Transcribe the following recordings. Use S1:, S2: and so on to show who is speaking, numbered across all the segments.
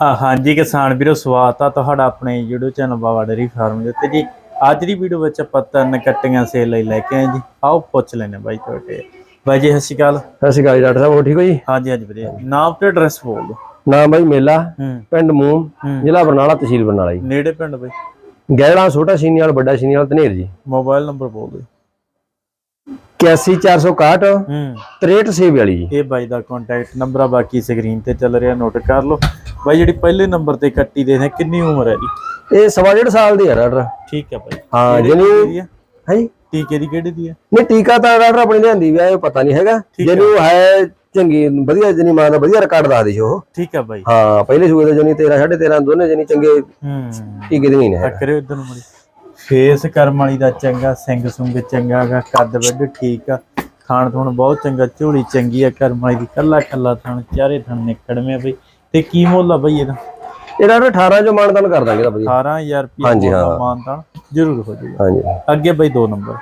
S1: ਹਾਂਜੀ ਕਿਸਾਨ ਵੀਰੋ ਸਵਾਗਤ ਆ ਤੁਹਾਡਾ ਆਪਣੇ YouTube channel Baba dairy farm ਦੇ ਉੱਤੇ ਜੀ। ਅੱਜ ਦੀ ਵੀਡੀਓ ਵਿੱਚ ਆਪਾਂ ਤਿੰਨ ਕੱਟੀਆਂ ਸੇਲ ਲਈ ਲੈ ਕੇ ਆਏ ਜੀ। ਆਓ ਪੁੱਛ ਲੈਣੇ ਬਾਈ ਤੁਹਾਡੇ। ਬਾਈ ਜੀ ਸਤਿ ਸ਼੍ਰੀ ਅਕਾਲ।
S2: ਸਤਿ ਸ਼੍ਰੀ ਅਕਾਲ ਜੀ ਡਾਕਟਰ ਸਾਹਿਬ ਹੋ ਠੀਕ ਹੋ ਜੀ?
S1: ਹਾਂਜੀ ਹਾਂਜੀ ਵੀਰੇ ਨਾਮ ਤੇ ਐਡਰੈਸ ਬੋਲ ਦਿਓ।
S2: ਨਾਮ ਬਾਈ ਮੇਲਾ
S1: ਹੂੰ।
S2: ਪਿੰਡ ਮੂਮ
S1: ਹੂੰ।
S2: ਜ਼ਿਲ੍ਹਾ ਬਰਨਾਲਾ ਤਹਿਸੀਲ ਬਰਨਾਲਾ ਜੀ।
S1: ਨੇੜੇ ਪਿੰਡ ਬਾਈ?
S2: ਗੈੜਾ ਛੋਟਾ ਸੀਨੀਵਾਲ ਵੱਡਾ ਸੀਨੀਵਾਲ ਧਨੇਰ ਜੀ।
S1: ਮੋਬਾਈਲ ਨੰਬਰ ਬੋਲ ਦਿਓ।
S2: 81461
S1: ਹੂੰ।
S2: 6342 ਜੀ।
S1: ਇਹ ਬਾਈ ਦਾ ਕੰਟੈਕਟ ਨੰਬਰ ਆ ਬਾਕੀ ਸਕਰੀਨ ਤੇ ਚੱਲ ਰਿਹਾ ਨੋਟ ਕਰ ਲਓ। ਬਾਈ ਜਿਹੜੀ ਪਹਿਲੇ ਨੰਬਰ ਤੇ ਕੱਟੀ ਦੇ ਨੇ ਕਿੰਨੀ ਉਮਰ ਹੈ ਜੀ?
S2: ਇਹ ਸਵਾ ਡੇਢ ਸਾਲ ਦੀ ਹੈ ਡਾਕਟਰ
S1: ਠੀਕ ਹੈ ਬਾਈ।
S2: ਹਾਂ
S1: ਦੀ ਹੈ
S2: ਹੈ?
S1: ਟੀਕੇ ਦੀ ਕਿਹੜੀ ਦੀ ਹੈ
S2: ਨਹੀਂ ਟੀਕਾ ਤਾਂ ਡਾਕਟਰ ਆਪਣੀ ਲਿਆਂਦੀ ਵੀ ਆ ਇਹ ਪਤਾ ਨਹੀਂ ਹੈਗਾ।
S1: ਹੈ।
S2: ਜਿਹਨੂੰ ਹੈ ਚੰਗੀ ਵਧੀਆ ਜਨੀ ਮਾਂ ਦਾ ਵਧੀਆ ਰਿਕਾਰਡ ਦੱਸਦੀ ਸੀ ਉਹ।
S1: ਠੀਕ ਹੈ ਬਾਈ।
S2: ਹਾਂ ਪਹਿਲੇ ਸੂਏ ਦੇ ਜਨੀ 13 13.5 ਦੋਨੇ ਜਨੀ ਚੰਗੇ
S1: ਹੂੰ।
S2: ਟੀਕੇ ਦੇ ਨਹੀਂ ਨੇ
S1: ਟੱਕਰੇ ਉਧਰ ਨੂੰ ਫੇਸ ਕਰਮ ਵਾਲੀ ਦਾ ਚੰਗਾ ਸਿੰਘ ਸੁੰਗ ਚੰਗਾ ਗਾ ਕੱਦ ਵੱਡ ਠੀਕ ਆ। ਖਾਣ ਥਣ ਬਹੁਤ ਚੰਗਾ ਝੋਲੀ ਚੰਗੀ ਆ ਕਰਮ ਵਾਲੀ ਦੀ ਕੱਲਾ ਕੱਲਾ ਥਣ ਚਾਰੇ ਥਣ ਨਿਕੜਵੇਂ ਬਈ। ਤੇ ਕੀ ਮੁੱਲ ਆ ਬਈ ਇਹਦਾ?
S2: ਇਹ ਡਾਕਟਰ 18 ਚੋਂ ਮਾਨਦਾਨ ਕਰ ਦਾਂਗੇ ਤਾਂ ਵਧੀਆ
S1: 18000 ਰੁਪਏ
S2: ਹਾਂਜੀ, ਹਾਂ।
S1: ਜ਼ਰੂਰ ਹੋ ਜਾਊਗਾ।
S2: ਹਾਂਜੀ।
S1: ਅੱਗੇ ਬਈ ਦੋ ਨੰਬਰ।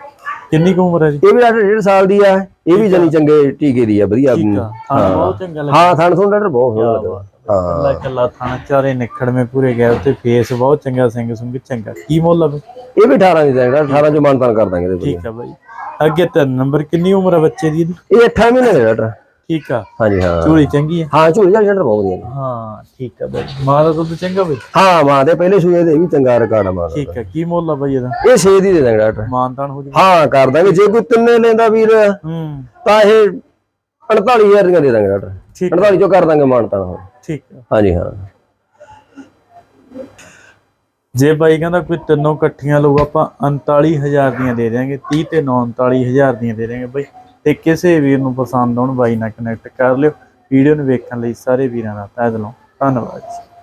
S1: ਕਿੰਨੀ ਕੁ ਉਮਰ ਹੈ ਜੀ?
S2: ਇਹ ਵੀ ਡਾਕਟਰ ਡੇਢ ਸਾਲ ਦੀ ਆ। ਇਹ ਵੀ ਜਨੀ ਚੰਗੇ ਟੀਕੇ ਦੀ ਆ ਵਧੀਆ
S1: ਥਣ ਬਹੁਤ ਚੰਗਾ ਲੱਗਾ
S2: ਹਾਂ ਥਣ ਥਣ ਡਾਕਟਰ ਬਹੁਤ ਸੋਹਣਾ ਲੱਗਾ ਹਾਂ।
S1: ਕੱਲਾ ਥਣ ਚਾਰੇ ਨਿਕੜਵੇਂ ਪੂਰੇ ਗਏ ਉੱਤੇ ਫੇਸ ਬਹੁਤ ਚੰਗਾ ਸਿੰਘ ਸੁੰਗ ਚੰਗਾ। ਕੀ ਮੁੱਲ ਆ
S2: ਇਹ ਵੀ 18 ਦੀ ਦੇਗਾ 18 ਚੋਂ ਮਾਨਤਾਨ ਕਰ ਦਾਂਗੇ।
S1: ਠੀਕ ਆ ਬਈ। ਅੱਗੇ ਤਿੰਨ ਨੰਬਰ ਕਿੰਨੀ ਉਮਰ ਆ ਬੱਚੇ ਦੀ?
S2: ਇਹ 8 ਮਹੀਨੇ ਦੇ ਡਾਕਟਰ।
S1: ਠੀਕ ਆ।
S2: ਹਾਂਜੀ ਹਾਂ।
S1: ਝੋਲੀ ਚੰਗੀ ਆ?
S2: ਹਾਂ ਝੋਲੀ ਦਾ ਡਾਕਟਰ ਬਹੁਤ ਵਧੀਆ।
S1: ਹਾਂ ਠੀਕ ਆ ਬਾਈ। ਮਾਂ ਦਾ ਦੁੱਧ ਚੰਗਾ ਬਈ?
S2: ਹਾਂ ਮਾਂ ਦੇ ਪਹਿਲੇ ਸੂਏ ਦੇ ਵੀ ਚੰਗਾ ਰਿਕਾਰਡ ਆ ਮਾਂ ਦਾ
S1: ਠੀਕ ਆ ਕੀ ਮੁੱਲ ਆ ਬਈ ਇਹਦਾ?
S2: ਇਹ 6 ਦੀ ਦੇ ਦਾਂਗੇ ਡਾਕਟਰ।
S1: ਮਾਨਤਾਨ ਹੋ ਜੂ।
S2: ਹਾਂ ਕਰ ਦਾਂਗੇ। ਜੇ ਕੋਈ ਤਿੰਨੇ ਲੈਂਦਾ ਵੀਰ
S1: ਹੂੰ।
S2: ਤਾਂ ਇਹ 48000 ਦੀਆਂ ਦੇ ਦਾਂਗੇ ਡਾਕਟਰ।
S1: ਠੀਕ ਆ।
S2: 48 ਚੋਂ ਕਰ ਦਾਂਗੇ ਮਾਨਤਾਨ ਹੋਰ।
S1: ਠੀਕ ਆ।
S2: ਹਾਂਜੀ ਹਾਂ।
S1: ਜੇ ਬਾਈ ਕਹਿੰਦਾ ਕੋਈ ਤਿੰਨੋਂ ਇਕੱਠੀਆਂ ਲਊ ਆਪਾਂ 39000 ਦੀਆਂ ਦੇ ਦਿਆਂਗੇ 30 ਤੇ 39000 ਦੀਆਂ ਦੇ ਦਿਆਂਗੇ ਬਾਈ। ਤੇ ਕਿਸੇ ਵੀਰ ਨੂੰ ਪਸੰਦ ਆਉਣ ਬਾਈ ਨਾਲ ਕਨੈਕਟ ਕਰ ਲਿਓ। ਵੀਡੀਓ ਨੂੰ ਵੇਖਣ ਲਈ ਸਾਰੇ ਵੀਰਾਂ ਦਾ ਤਹਿ ਦਿਲੋਂ ਧੰਨਵਾਦ ਜੀ।